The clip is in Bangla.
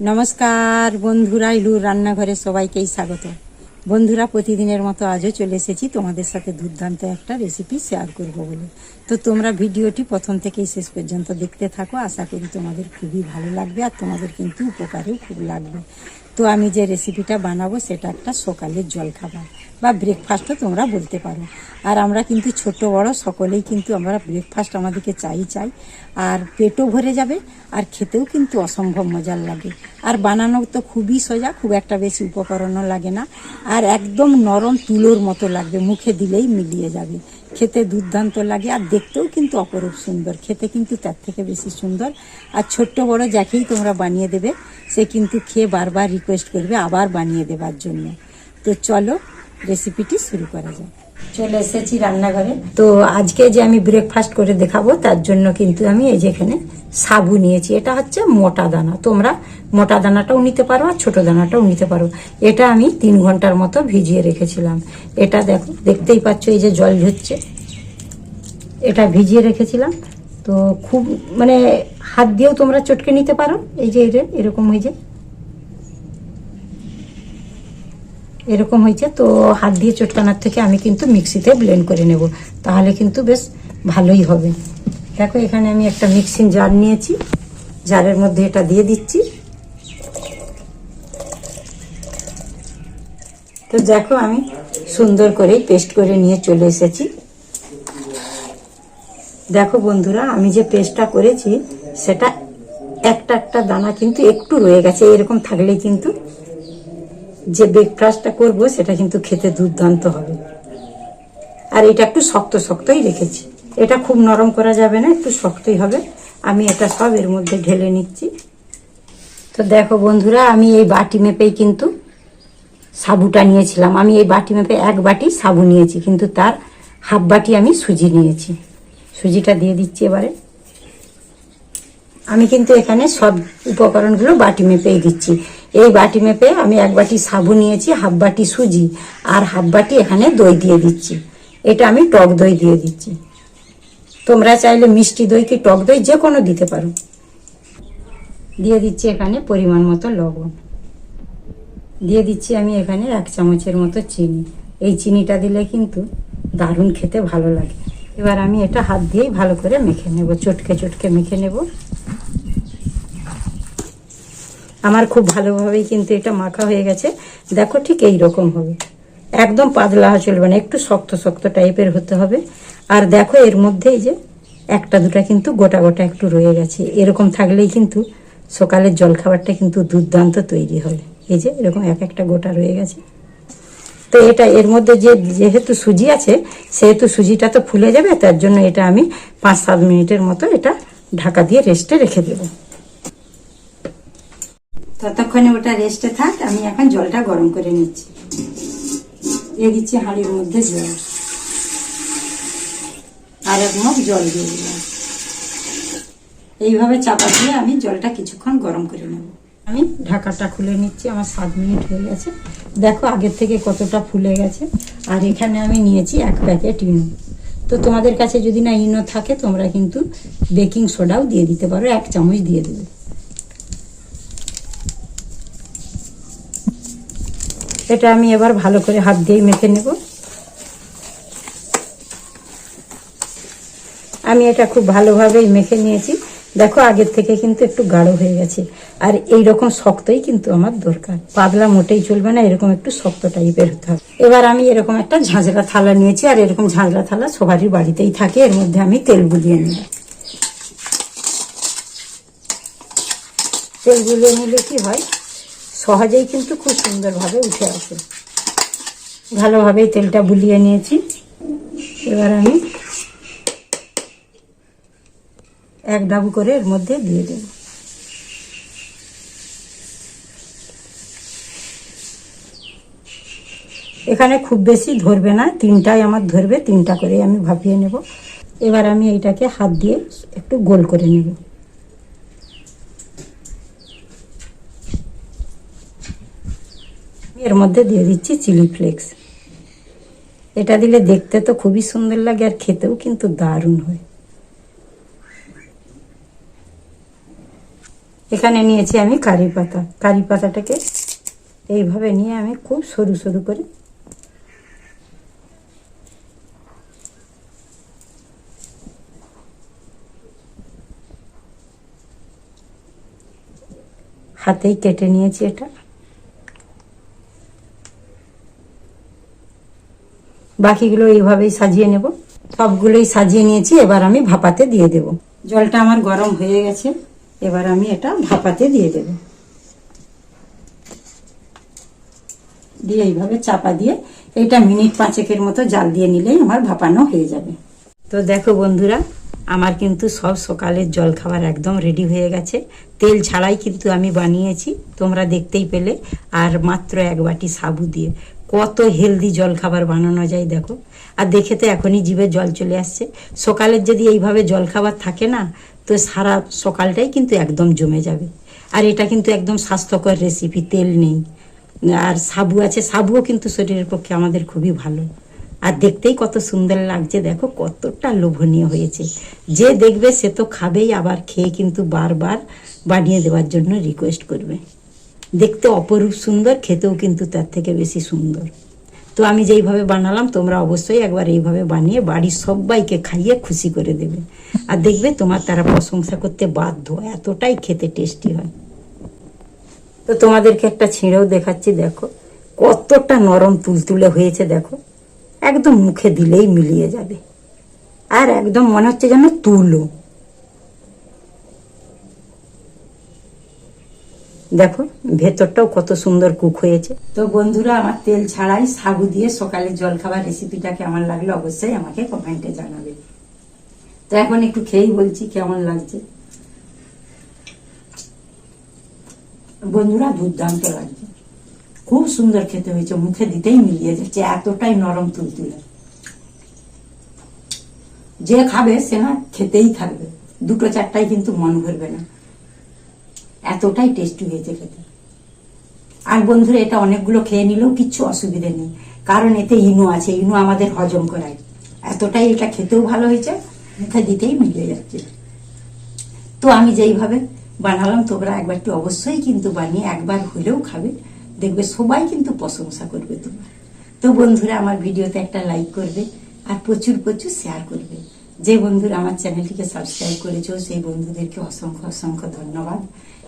নমস্কার, বন্ধুরা, ইলুর রান্নাঘরে সবাইকেই স্বাগত। বন্ধুরা, প্রতিদিনের মতো আজও চলে এসেছি তোমাদের সাথে দুর্দান্ত একটা রেসিপি শেয়ার করব বলে। তো তোমরা ভিডিওটি প্রথম থেকেই শেষ পর্যন্ত দেখতে থাকো, আশা করি তোমাদের খুবই ভালো লাগবে আর তোমাদের কিন্তু উপকারেও খুব লাগবে। তো আমি যে রেসিপিটা বানাবো সেটা একটা সকালের জলখাবার বা ব্রেকফাস্টও তোমরা বলতে পারো। আর আমরা কিন্তু ছোট, বড় সকলেই কিন্তু আমরা ব্রেকফাস্ট আমাদেরকে চাই চাই। আর পেটও ভরে যাবে আর খেতেও কিন্তু অসম্ভব মজার লাগে। আর বানানো তো খুবই সোজা, খুব একটা বেশি উপকরণও লাগে না। আর একদম নরম তুলোর মতো লাগবে, মুখে দিলেই মিলিয়ে যাবে। খেতে দুর্দান্ত লাগে আর দেখতেও কিন্তু অপরূপ সুন্দর, খেতে কিন্তু তার থেকে বেশি সুন্দর। আর ছোট্ট, বড় যাকেই তোমরা বানিয়ে দেবে সে কিন্তু খেয়ে বারবার রিকোয়েস্ট করবে আবার বানিয়ে দেবার জন্য। তো চলো রেসিপিটি শুরু করা যাক। চলে এসেছি রান্নাঘরে। তো আজকে যে আমি ব্রেকফাস্ট করে দেখাবো, তার জন্য কিন্তু আমি এই যে এখানে সাবু নিয়েছি। এটা হচ্ছে মোটা দানা। তোমরা মোটা দানাটাও নিতে পারো আর ছোট দানাটাও নিতে পারো। এটা আমি তিন ঘণ্টার মতো ভিজিয়ে রেখেছিলাম। এটা দেখো, দেখতেই পাচ্ছ এই যে জল ঝরছে। এটা ভিজিয়ে রেখেছিলাম। তো খুব মানে হাত দিয়েও তোমরা চটকে নিতে পারো। এই যে এরকম হয়ে যে, এরকম হয়েছে। তো হাত দিয়ে চটকানোর থেকে আমি কিন্তু মিক্সিতে ব্লেন্ড করে নেব। তাহলে কিন্তু বেশ ভালোই হবে। দেখো, এখানে আমি একটা মিক্সিং জার নিয়েছি। জারের মধ্যে এটা দিয়ে দিচ্ছি। তো দেখো, আমি সুন্দর করে পেস্ট করে নিয়ে চলে এসেছি। দেখো বন্ধুরা, আমি যে পেস্টটা করেছি, সেটা একটা একটা দানা কিন্তু একটু রয়ে গেছে, এরকম থাকলেই কিন্তু যে ব্রেকফাস্টটা করব, সেটা কিন্তু খেতে দুর্দান্ত হবে। আর এটা একটু শক্ত শক্তই রেখেছি। এটা খুব নরম করা যাবে না, একটু শক্তই হবে। আমি এটা সব এর মধ্যে ঢেলে নিচ্ছি। তো দেখো বন্ধুরা, আমি এই বাটি মেপেই কিন্তু সাবুটা নিয়েছিলাম। আমি এই বাটি মেপে এক বাটি সাবু নিয়েছি, কিন্তু তার হাফ বাটি আমি সুজি নিয়েছি। সুজিটা দিয়ে দিচ্ছি এবারে। আমি কিন্তু এখানে সব উপকরণগুলো বাটি মেপেই দিচ্ছি। এই বাটি মেপে আমি এক বাটি সাবু নিয়েছি, হাফ বাটি সুজি আর হাফ বাটি এখানে দই দিয়ে দিচ্ছি। এটা আমি টক দই দিয়ে দিচ্ছি। তোমরা চাইলে মিষ্টি দই কি টক দই যে কোনো দিতে পারো। দিয়ে দিচ্ছি এখানে পরিমাণ মতো লবণ। দিয়ে দিচ্ছি আমি এখানে এক চামচের মতো চিনি। এই চিনিটা দিলে কিন্তু দারুণ খেতে ভালো লাগে। এবার আমি এটা হাত দিয়েই ভালো করে মেখে নেব, চটকে চটকে মেখে নেব। আমার খুব ভালোভাবেই কিন্তু এটা মাখা হয়ে গেছে। দেখো ঠিক এই রকম হবে। একদম পাতলা চলবে না, একটু শক্ত শক্ত টাইপের হতে হবে। আর দেখো এর মধ্যে এই যে একটা দুটা কিন্তু গোটা গোটা একটু রয়ে গেছে। এরকম থাকলেই কিন্তু সকালের জলখাবারটা কিন্তু দুর্দান্ত তৈরি হবে। এই যে এরকম এক একটা গোটা রয়ে গেছে। তো এটা এর মধ্যে যে যেহেতু সুজি আছে, সেহেতু সুজিটা তো ফুলে যাবে, তার জন্য এটা আমি পাঁচ সাত মিনিটের মতো এটা ঢাকা দিয়ে রেস্টে রেখে দেব। ততক্ষণে ওটা রেস্টে থাক, আমি এখন জলটা গরম করে নিচ্ছি। দিয়ে দিচ্ছি হাঁড়ির মধ্যে জল। আর এক মুখ জল দিয়ে দিলাম। এইভাবে চাপা দিয়ে আমি জলটা কিছুক্ষণ গরম করে নেব। আমি ঢাকাটা খুলে নিচ্ছি, আমার সাত মিনিট হয়ে গেছে। দেখো আগের থেকে কতটা ফুলে গেছে। আর এখানে আমি নিয়েছি এক প্যাকেট ইনো। তো তোমাদের কাছে যদি না ইনো থাকে, তোমরা কিন্তু বেকিং সোডাও দিয়ে দিতে পারো, এক চামচ দিয়ে দেবে। এটা আমি এবার ভালো করে হাত দিয়ে মেখে নেব। আমি এটা খুব ভালোভাবেই মেখে নিয়েছি। দেখো, আগের থেকে কিন্তু একটু গাঢ় হয়ে গেছে। আর এই রকম শক্তই কিন্তু আমার দরকার। পাতলা মোটেই চলবে না, এরকম একটু শক্ত টাইপের হতে হবে। এবার আমি এরকম একটা ঝাঁঝরা থালা নিয়েছি, আর এরকম ঝাঁঝরা থালা সবারই বাড়িতেই থাকে। এর মধ্যে আমি তেল বুলিয়ে নিই তেল বুলিয়ে নিলে কি হয়, সহজেই কিন্তু খুব সুন্দরভাবে উঠে আসে। ভালোভাবেই তেলটা বুলিয়ে নিয়েছি। এবার আমি এক ডাবু করে এর মধ্যে দিয়ে দেব। এখানে খুব বেশি ধরবে না, তিনটাই আমার ধরবে, তিনটা করে আমি ভাপিয়ে নেব। এবার আমি এইটাকে হাত দিয়ে একটু গোল করে নেব। এর মধ্যে দিয়ে দিচ্ছি চিলি ফ্লেক্স। এটা দিলে দেখতে তো খুবই সুন্দর লাগে আর খেতেও কিন্তু দারুণ হয়। এখানে নিয়েছি আমি কারি পাতা। কারি পাতাটাকে এইভাবে নিয়ে আমি খুব সরু সরু করে হাতেই কেটে নিয়েছি এটা। বাকিগুলো এইভাবেই সাজিয়ে নেব। সবগুলোই সাজিয়ে নিয়েছি, এবার আমি ভাপাতে দিয়ে দেব। জলটা আমার গরম হয়ে গেছে। এবার আমি এটা ভাপাতে দিয়ে দেব। দিয়ে এইভাবে চাপা দিয়ে এটা মিনিট পাঁচেকের মতো জাল দিয়ে নিলেই আমার ভাপানো হয়ে যাবে। তো দেখো বন্ধুরা, আমার কিন্তু সব সকালের জল খাবার একদম রেডি হয়ে গেছে। তেল ছাড়াই কিন্তু আমি বানিয়েছি, তোমরা দেখতেই পেলে। আর মাত্র এক বাটি সাবু দিয়ে। কত হেলদি জল খাবার বানানো যায় দেখো। আর দেখে তো এখনই জিভে জল চলে আসছে। সকালের যদি এইভাবে জল খাবার থাকে না তো সারা সকালটাই কিন্তু একদম জমে যাবে। আর এটা কিন্তু একদম স্বাস্থ্যকর রেসিপি তেল নেই। আর সাবু আছে, সাবুও কিন্তু শরীরের পক্ষে আমাদের খুবই ভালো। আর দেখতেই কত সুন্দর লাগছে, দেখো কতটা লোভনীয় হয়েছে। যে দেখবে সে তো খাবেই, আবার খেয়ে কিন্তু বারবার বানিয়ে দেওয়ার জন্য রিকোয়েস্ট করবে। দেখতে অপরূপ সুন্দর, খেতেও কিন্তু তার থেকে বেশি সুন্দর। তো আমি যেইভাবে বানালাম, তোমরা অবশ্যই একবার এইভাবে বানিয়ে বাড়ির সবাইকে খাইয়ে খুশি করে দেবে। আর দেখবে তোমার তারা প্রশংসা করতে বাধ্য, এতটাই খেতে টেস্টি হয়। তো তোমাদেরকে একটা ছিঁড়েও দেখাচ্ছি, দেখো। কতটা নরম তুলতুলে হয়েছে, দেখো। একদম মুখে দিলেই মিলিয়ে যাবে। আর একদম মনে হচ্ছে যেন তুলো। দেখো, ভেতরটাও কত সুন্দর কুক হয়েছে। তো বন্ধুরা, আমার তেল ছাড়াই সাগু দিয়ে সকালে জল খাবার রেসিপিটা কেমন লাগল, অবশ্যই আমাকে কমেন্টে জানাবে। তো এখন একটু খেয়েই বলছি কেমন লাগছে। বন্ধুরা, দুর্দান্ত লাগছে। খুব সুন্দর খেতে হয়েছে, মুখে দিতেই মিলিয়ে যাচ্ছে, এতটাই নরম তুলতুলে। যে খাবে, সে না খেতেই থাকবে। দুটো চারটাই কিন্তু মন ভরবে না। এতটাই টেস্টি হয়েছে খেতে। আর বন্ধুরা, এটা অনেকগুলো খেয়ে নিলেও কিচ্ছু অসুবিধে নেই। কারণ এতে ইনো আছে, ইনো আমাদের হজম করায়। এতটাই এটা খেতেও ভালো হয়েছে মুখে দিতেই মিলে যাচ্ছে। তো আমি যেইভাবে বানালাম, তোমরা একবারটি অবশ্যই কিন্তু বানিয়ে একবার হলেও খাবে। দেখবে সবাই কিন্তু প্রশংসা করবে তোমার। তো বন্ধুরা, আমার ভিডিওতে একটা লাইক করবে আর প্রচুর প্রচুর শেয়ার করবে। যে বন্ধুরা আমার চ্যানেলটিকে সাবস্ক্রাইব করেছ, সেই বন্ধুদেরকে অসংখ্য অসংখ্য ধন্যবাদ।